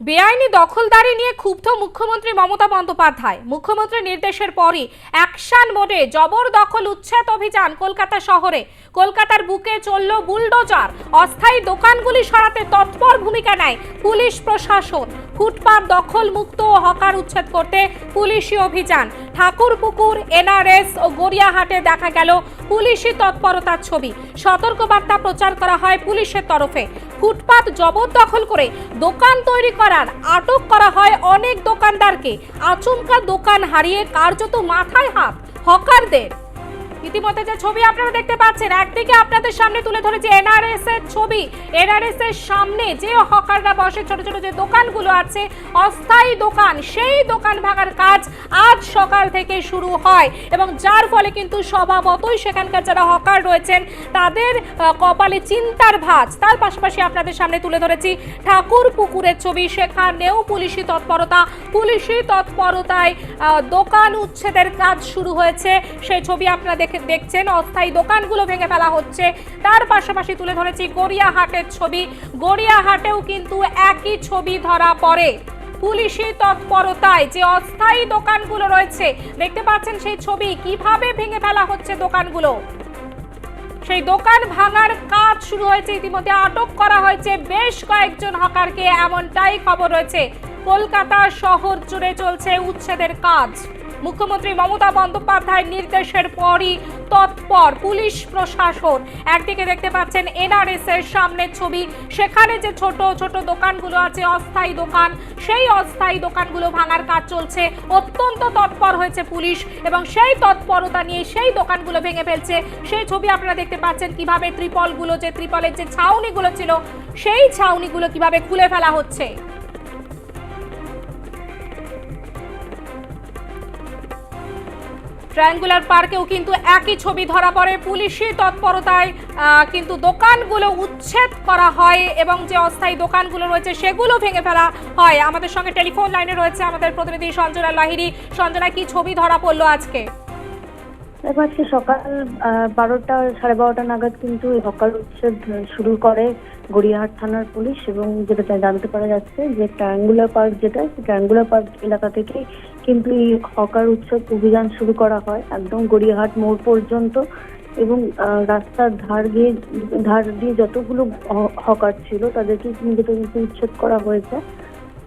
বেআইনি দখলদারি নিয়ে ক্ষুব্ধ মুখ্যমন্ত্রী মমতা বন্দ্যোপাধ্যায়। মুখ্যমন্ত্রীর নির্দেশের পরই অ্যাকশন মোডে জবরদখল উচ্ছেদ অভিযান কলকাতা শহরে। কলকাতার বুকে চলল বুলডোজার। অস্থায়ী দোকানগুলি সরাতে তৎপর ভূমিকা নেয় পুলিশ প্রশাসন। ফুটপাত দখল মুক্ত ও হকার উচ্ছেদ করতে পুলিশি অভিযান। ঠাকুরপুকুর, এনআরএস ও গড়িয়াহাটে দেখা গেল পুলিশি তৎপরতার ছবি। সতর্কবার্তা প্রচার করা হয় পুলিশের তরফে। ফুটপাত জবরদখল করে দোকান তৈরি করার আটক করা হয় অনেক দোকানদারকে। আচমকা দোকান হারিয়ে কার্যত মাথায় হাত হকারদের। ইতিমধ্যে যে ছবি আপনারা দেখতে পাচ্ছেন, একদিকে আপনাদের সামনে তুলে ধরেছে এনআরএস এর ছবি। এনআরএস এর সামনে যে হকাররা বসে, ছোট ছোট যে দোকানগুলো আছে, অস্থায়ী দোকান, সেই দোকান ভাঙার কাজ আজ সকাল থেকে শুরু হয় এবং যার ফলে কিন্তু স্বভাবতই সেখানকার যারা হকার রয়েছেন, তাদের কপালে চিন্তার ভাঁজ। তার পাশাপাশি আপনাদের সামনে তুলে ধরেছি ঠাকুর পুকুরের ছবি। সেখানেও পুলিশি তৎপরতা, পুলিশি তৎপরতায় দোকান উচ্ছেদের কাজ শুরু হয়েছে। সেই ছবি আপনারা দেখে দেখছেন, অস্থায়ী দোকানগুলো ভেঙে ফেলা হচ্ছে। তার পাশাপাশি তুলে ধরেছি গড়িয়াহাটের ছবি। গড়িয়াহাটেও কিন্তু একই ছবি ধরা পড়ে। পুলিশি তৎপরতায় যে অস্থায়ী দোকানগুলো রয়েছে, দেখতে পাচ্ছেন সেই ছবি কীভাবে ভেঙে ফেলা হচ্ছে দোকানগুলো? সেই দোকান ভাঙার কাজ শুরু হয়েছে, ইতিমধ্যে আটক করা হয়েছে বেশ কয়েকজন হকারকে, এমনটাই খবর রয়েছে। কলকাতা শহর জুড়ে চলছে উচ্ছেদের কাজ। মুখ্যমন্ত্রী মমতা বন্দ্যোপাধ্যায়ের নির্দেশের পরই তৎপর পুলিশ প্রশাসন। একদিকে দেখতে পাচ্ছেন এনআরএস এর সামনের ছবি, সেখানে যে ছোট ছোট দোকানগুলো আছে, অস্থায়ী দোকান, সেই অস্থায়ী দোকানগুলো ভাঙার কাজ চলছে। অত্যন্ত তৎপর হয়েছে পুলিশ এবং সেই তৎপরতা নিয়ে সেই দোকানগুলো ভেঙে ফেলছে। সেই ছবি আপনারা দেখতে পাচ্ছেন কীভাবে ত্রিপলগুলো, যে ত্রিপলের যে ছাউনিগুলো ছিল, সেই ছাউনিগুলো কীভাবে খুলে ফেলা হচ্ছে। ট্রায়াঙ্গুলার পার্কেও কিন্তু একই ছবি ধরা পড়ে। পুলিশি তৎপরতায় কিন্তু দোকানগুলো উচ্ছেদ করা হয় এবং যে অস্থায়ী দোকানগুলো রয়েছে সেগুলো ভেঙে ফেলা হয়। আমাদের সঙ্গে টেলিফোন লাইনে রয়েছে আমাদের প্রতিনিধি সঞ্জনা লাহিরি সঞ্জনা, কি ছবি ধরা পড়ল আজকে? দেখো, আজকে সকাল বারোটা সাড়ে বারোটা নাগাদ কিন্তু হকার উচ্ছেদ শুরু করে। গড়িয়াহাট থানার পুলিশ এবং যেটা জানতে পারা যাচ্ছে যে ট্রায়াঙ্গুলার পার্ক যেটা ট্রায়াঙ্গুলার পার্ক এলাকা থেকে কিন্তু এই হকার উৎসব অভিযান শুরু করা হয় একদম গড়িয়াহাট মোড় পর্যন্ত এবং রাস্তার ধার দিয়ে ধার দিয়ে যতগুলো হকার ছিল তাদেরকে কিন্তু উচ্ছেদ করা হয়েছে।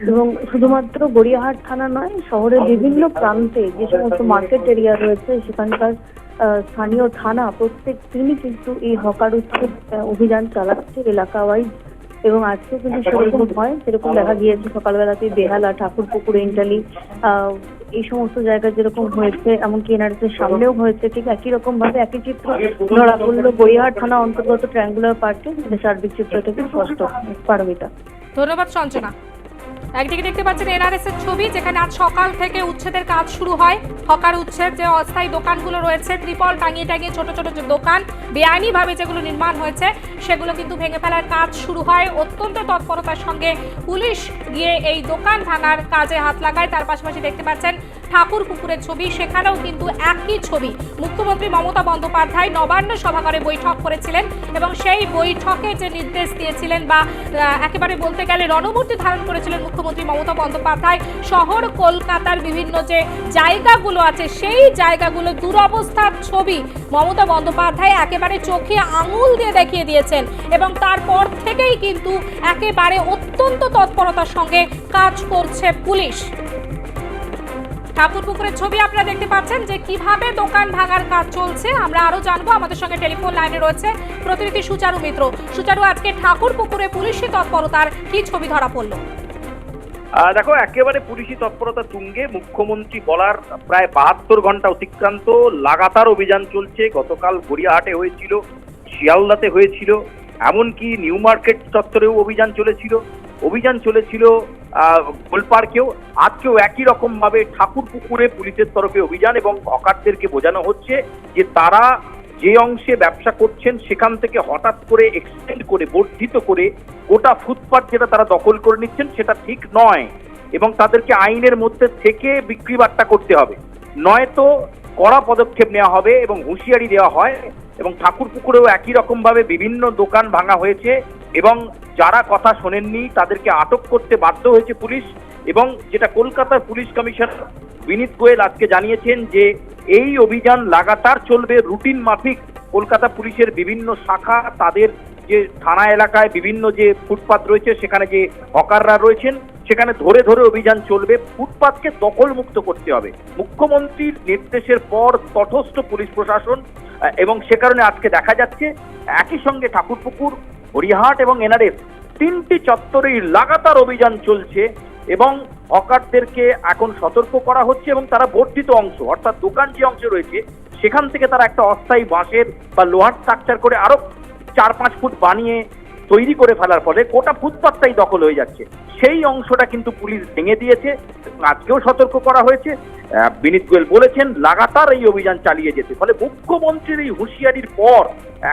এবং শুধুমাত্র গড়িয়াহাট থানা নয়, শহরের বিভিন্ন প্রান্তে যে সমস্ত মার্কেট এরিয়া রয়েছে, সেখানকার স্থানীয় থানা প্রত্যেক দিনই কিন্তু এই হকার উচ্ছেদ অভিযান চালাচ্ছে এলাকা ওয়াইজ এবং আজকে কিন্তু সেরকম হয়, সেরকম দেখা গিয়েছে সকালবেলাতে বেহালা, ঠাকুরপুকুর ইন্টালি এই সমস্ত জায়গায় যেরকম হয়েছে, এমনকি এনআরএস এর সামনেও হয়েছে, ঠিক একই রকম ভাবে একই চিত্র ধরা পড়ল গড়িয়াহাট থানা অন্তর্গত ট্রায়াঙ্গুলার পার্কে সার্বিক চিত্র থেকে স্পষ্ট, পারমিতা। ধন্যবাদ সঞ্জনা একদিকে দেখতে পাচ্ছেন এনআরএস এর ছবি, যেখানে আজ সকাল থেকে উচ্ছেদের কাজ শুরু হয়। হকার উচ্ছেদ, যে অস্থায়ী দোকানগুলো রয়েছে, ত্রিপল টাঙিয়ে টাঙিয়ে ছোট ছোট যে দোকান, বেআইনিভাবে যেগুলো নির্মাণ হয়েছে, সেগুলো কিন্তু ভেঙে ফেলার কাজ শুরু হয়। অত্যন্ত তৎপরতার সঙ্গে পুলিশ গিয়ে এই দোকান ভাঙার কাজে হাত লাগায়। তার পাশাপাশি দেখতে পাচ্ছেন ঠাকুর পুকুরের ছবি, সেখানেও কিন্তু একই ছবি। মুখ্যমন্ত্রী মমতা বন্দ্যোপাধ্যায় নবান্ন সভাঘরে বৈঠক করেছিলেন এবং সেই বৈঠকে যে নির্দেশ দিয়েছিলেন বা একেবারে বলতে গেলে রণমূর্তি ধারণ করেছিলেন মুখ্যমন্ত্রী মমতা বন্দ্যোপাধ্যায়, শহর কলকাতার বিভিন্ন যে জায়গাগুলো আছে, সেই জায়গাগুলো দুরবস্থার ছবি মমতা বন্দ্যোপাধ্যায় একেবারে চোখে আঙুল দিয়ে দেখিয়ে দিয়েছেন এবং তারপর থেকেই কিন্তু একেবারে অত্যন্ত তৎপরতার সঙ্গে কাজ করছে পুলিশ। ঠাকুর পুকুরের ছবি আপনারা দেখতে পাচ্ছেন যে কীভাবে দোকান ভাঙার কাজ চলছে। আমরা আরও জানব। আমাদের সঙ্গে টেলিফোন লাইনে রয়েছে প্রতিনিধি সুচারু মিত্র। সুচারু, আজকে ঠাকুর পুকুরে পুলিশি তৎপরতার কি ছবি ধরা পড়ল? দেখো, একেবারে পুলিশি তৎপরতা তুঙ্গে মুখ্যমন্ত্রী বলার প্রায় বাহাত্তর ঘণ্টা অতিক্রান্ত লাগাতার অভিযান চলছে। গতকাল গড়িয়াহাটে হয়েছিল, শিয়ালদাতে হয়েছিল, এমনকি নিউ মার্কেট চত্বরেও অভিযান চলেছিল। অভিযান চলেছিল আহ, গোলপার্কেও আজকেও একই রকম ভাবে ঠাকুর পুকুরে পুলিশের তরফে অভিযান এবং হকারদেরকে বোঝানো হচ্ছে যে তারা যে অংশে ব্যবসা করছেন সেখান থেকে হঠাৎ করে এক্সটেন্ড করে বর্ধিত করে গোটা ফুটপাত যেটা তারা দখল করে নিচ্ছেন সেটা ঠিক নয় এবং তাদেরকে আইনের মধ্যে থেকে বিক্রি বাট্টা করতে হবে। নয়তো কড়া পদক্ষেপ নেওয়া হবে এবং হুঁশিয়ারি দেওয়া হয় এবং ঠাকুর পুকুরেও একই রকম ভাবে বিভিন্ন দোকান ভাঙা হয়েছে। এবং যারা কথা শোনেননি তাদেরকে আটক করতে বাধ্য হয়েছে পুলিশ এবং যেটা কলকাতার পুলিশ কমিশনার বিনীত গোয়েল আজকে জানিয়েছেন যে এই অভিযান লাগাতার চলবে, রুটিন মাফিক কলকাতা পুলিশের বিভিন্ন শাখা, তাদের যে থানা এলাকায় বিভিন্ন যে ফুটপাত রয়েছে, সেখানে যে হকাররা রয়েছেন, সেখানে ধরে ধরে অভিযান চলবে। ফুটপাতকে দখলমুক্ত করতে হবে। মুখ্যমন্ত্রীর নির্দেশের পর তটস্থ পুলিশ প্রশাসন এবং সে কারণে আজকে দেখা যাচ্ছে একই সঙ্গে ঠাকুরপুকুর হরিহাট এবং এনআরএফ তিনটি চত্বরেই লাগাতার অভিযান চলছে এবং হকারদেরকে এখন সতর্ক করা হচ্ছে এবং তারা বর্ধিত অংশ, অর্থাৎ দোকান যে অংশ রয়েছে, সেখান থেকে তারা একটা অস্থায়ী বাঁশের বা লোহার স্ট্রাকচার করে আরও চার পাঁচ ফুট বানিয়ে তৈরি করে ফেলার ফলে গোটা ফুটপাতটাই দখল হয়ে যাচ্ছে। সেই অংশটা কিন্তু পুলিশ ভেঙে দিয়েছে, আজকেও সতর্ক করা হয়েছে। বিনীত গোয়েল বলেছেন, লাগাতার এই অভিযান চালিয়ে যেতে। ফলে মুখ্যমন্ত্রীর এই হুঁশিয়ারির পর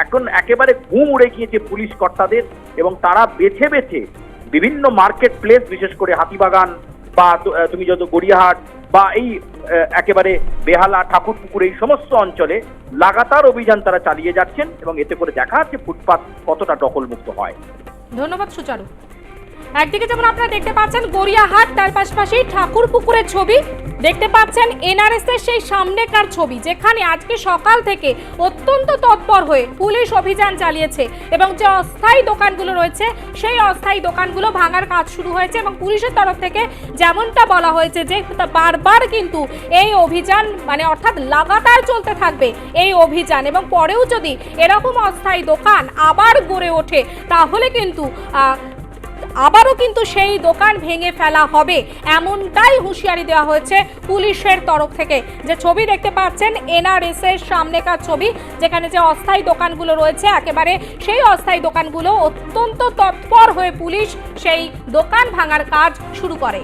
এখন একেবারে ঘুম উড়ে গিয়েছে পুলিশ কর্তাদের এবং তারা বেছে বেছে বিভিন্ন মার্কেট প্লেস বিশেষ করে হাতিবাগান বা তুমি যত গড়িয়াহাট বা এই একেবারে বেহালা ঠাকুরপুকুর এই সমস্ত অঞ্চলে লাগাতার অভিযান তারা চালিয়ে যাচ্ছেন এবং এতে করে দেখা যাচ্ছে ফুটপাত কতটা দখলমুক্ত হয়। ধন্যবাদ সুচারু। একদিকে যেমন আপনারা দেখতে পাচ্ছেন গড়িয়াহাট, তার পাশাপাশি ঠাকুর পুকুরের ছবি। দেখতে পাচ্ছেন এনআরএস এর সেই সামনেকার ছবি, যেখানে আজকে সকাল থেকে অত্যন্ত তৎপর হয়ে পুলিশ অভিযান চালিয়েছে এবং যে অস্থায়ী দোকানগুলো রয়েছে, সেই অস্থায়ী দোকানগুলো ভাঙার কাজ শুরু হয়েছে এবং পুলিশের তরফ থেকে যেমনটা বলা হয়েছে যে, বারবার কিন্তু এই অভিযান মানে অর্থাৎ লাগাতার চলতে থাকবে এই অভিযান। এবং পরেও যদি এরকম অস্থায়ী দোকান আবার গড়ে ওঠে, তাহলে কিন্তু আবারও কিন্তু সেই দোকান ভেঙে ফেলা হবে। এমনটাই হুঁশিয়ারি দেওয়া হয়েছে পুলিশের তরফ থেকে। যে ছবি দেখতে পাচ্ছেন, এনআরএস এর সামনেকার ছবি, যেখানে যে অস্থায়ী দোকানগুলো রয়েছে, একেবারে সেই অস্থায়ী দোকানগুলো অত্যন্ত তৎপর হয়ে পুলিশ সেই দোকান ভাঙার কাজ শুরু করে।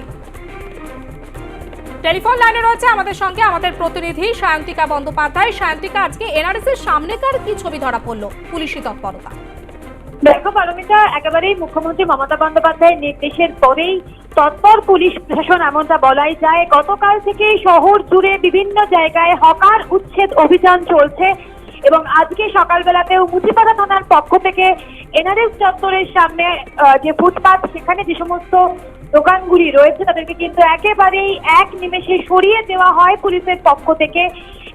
টেলিফোন লাইনে রয়েছে আমাদের সঙ্গে আমাদের প্রতিনিধি সায়ন্তিকা বন্দ্যোপাধ্যায়। সায়ন্তিকা, আজকে এনআরএস এর সামনেকার কি ছবি ধরা পড়ল পুলিশি তৎপরতা? দেখো পারমিতা, একেবারেই মুখ্যমন্ত্রী মমতা বন্দ্যোপাধ্যায়ের নির্দেশের পরেই তৎপর পুলিশ প্রশাসন এমনটা বলাই যায়। গতকাল থেকে শহর জুড়ে বিভিন্ন জায়গায় হকার উচ্ছেদ অভিযান চলছে এবং আজকে সকালবেলাতেও মুচিপাড়া থানার পক্ষ থেকে এনআরএস চত্বরের সামনে যে ফুটপাত, সেখানে যে সমস্ত দোকানগুলি রয়েছে, তাদেরকে কিন্তু একেবারেই এক নিমেষে সরিয়ে দেওয়া হয় পুলিশের পক্ষ থেকে।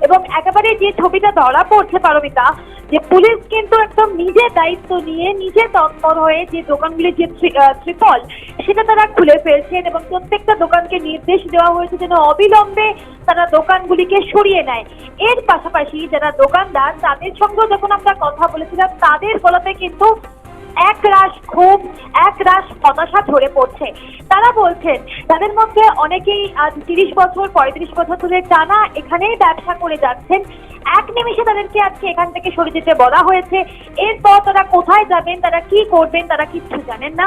এবং একেবারে যে ছবিটা ধরা পড়ছে পারমিতা, যে পুলিশ কিন্তু একদম নিজে দায়িত্ব নিয়ে নিজে তৎপর হয়ে যে দোকানগুলির যে ত্রিপল, সেটা তারা খুলে ফেলছেন এবং প্রত্যেকটা দোকানকে নির্দেশ দেওয়া হয়েছে যেন অবিলম্বে তারা দোকানগুলিকে সরিয়ে নেয়। এর পাশাপাশি যারা দোকানদার, তাদের সঙ্গেও যখন আমরা কথা বলেছিলাম, তাদের গলাতে কিন্তু এক রাশ ক্ষোভ এক রাশ হতাশা ঝরে পড়ছে। তারা বলছেন, তাদের মধ্যে অনেকেই আজ তিরিশ বছর, পঁয়ত্রিশ বছর ধরে টানা এখানেই ব্যবসা করে যাচ্ছেন। এক নিমিষে তাদেরকে আজকে এখান থেকে সরে যেতে বলা হয়েছে। এরপর তারা কোথায় যাবেন, তারা কি করবেন, তারা কিচ্ছু জানেন না।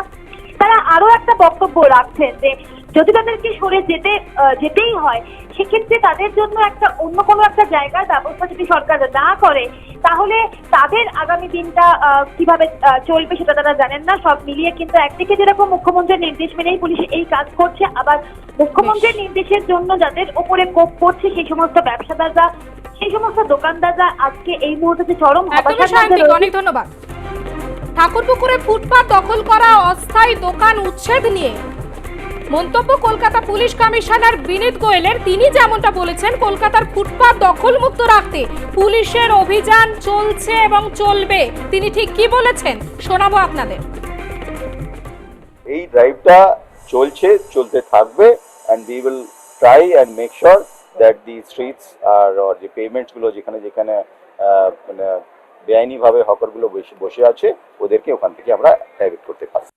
তারা আরও একটা বক্তব্য রাখছেন যে, যদি তাদেরকে সরে যেতে যেতেই হয় সেক্ষেত্রে তাদের জন্য একটা অন্য কোনো একটা জায়গার ব্যবস্থা যদি সরকার না করে তাহলে তাদের আগামী দিনটা কীভাবে চলবে সেটা তারা জানেন না। সব মিলিয়ে কিন্তু একদিকে যেরকম মুখ্যমন্ত্রীর নির্দেশ মেনেই পুলিশ এই কাজ করছে আবার মুখ্যমন্ত্রীর নির্দেশের জন্য যাদের ওপরে কোপ করছে সেই সমস্ত ব্যবসাদাররা সেই সমস্ত দোকানদাররা আজকে এই মুহূর্তে যে চরম অনেক ধন্যবাদ। ঠাকুরপুকুরে ফুটপাত দখল করা অস্থায়ী দোকান উচ্ছেদ নিয়ে মন্তব্য কলকাতা পুলিশ কমিশনার বিনীত গোয়েলের। তিনি যেমনটা বলেছেন, কলকাতার ফুটপাত দখলমুক্ত রাখতে পুলিশের অভিযান চলছে এবং চলবে। তিনি ঠিক কি বলেছেন? শোনাবো আপনাদের। এই ড্রাইভটা চলছে, চলতে থাকবে and we will try and make sure that the streets are যে পেমেন্টসগুলো যেখানে যেখানে মানে বেআইনিভাবে হকারগুলো বসে আছে, ওদেরকে ওখান থেকে আমরা ডাইভেট করতে পারব।